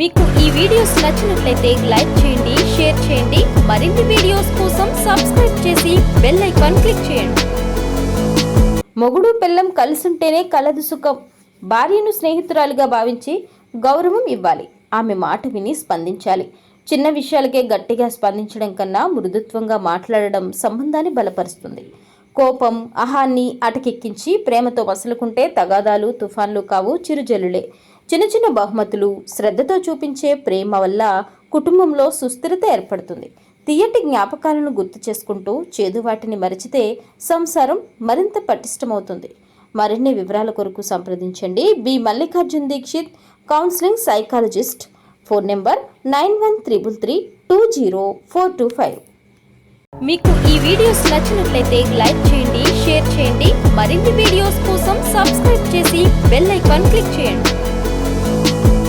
మీకు ఈ వీడియోస్ నచ్చినట్లయితే లైక్ చేయండి షేర్ చేయండి. మరిన్ని వీడియోస్ కోసం సబ్స్క్రైబ్ చేసి బెల్ ఐకాన్ క్లిక్ చేయండి. మొగుడు పిల్లం కలిసుంటేనే కలదు సుఖం. భార్యను స్నేహితురాలిగా భావించి గౌరవం ఇవ్వాలి. ఆమె మాట విని స్పందించాలి. చిన్న విషయాలకే గట్టిగా స్పందించడం కన్నా మృదుత్వంగా మాట్లాడడం సంబంధాన్ని బలపరుస్తుంది. కోపం అహాన్ని అటకెక్కించి ప్రేమతో వసలుకుంటే తగాదాలు తుఫాన్లు కావు చిరుజల్లులే. చిన్న చిన్న బహుమతులు శ్రద్ధతో చూపించే ప్రేమ వల్ల కుటుంబంలో సుస్థిరత ఏర్పడుతుంది. తీయటి జ్ఞాపకాలను గుర్తు చేసుకుంటూ చేదు వాటిని మరిచితే సంసారం మరింత పటిష్టమవుతుంది. మరిన్ని వివరాల కొరకు సంప్రదించండి. B. Mallikarjun Dikshit counselling psychologist. Phone number nine one triple three two zero four two five. మీకు ఈ వీడియోస్ నచ్చినట్లయితే లైక్ చేయండి షేర్ చేయండి. మరిన్ని వీడియోస్ కోసం సబ్స్క్రైబ్ చేసి బెల్ ఐకాన్ క్లిక్ చేయండి.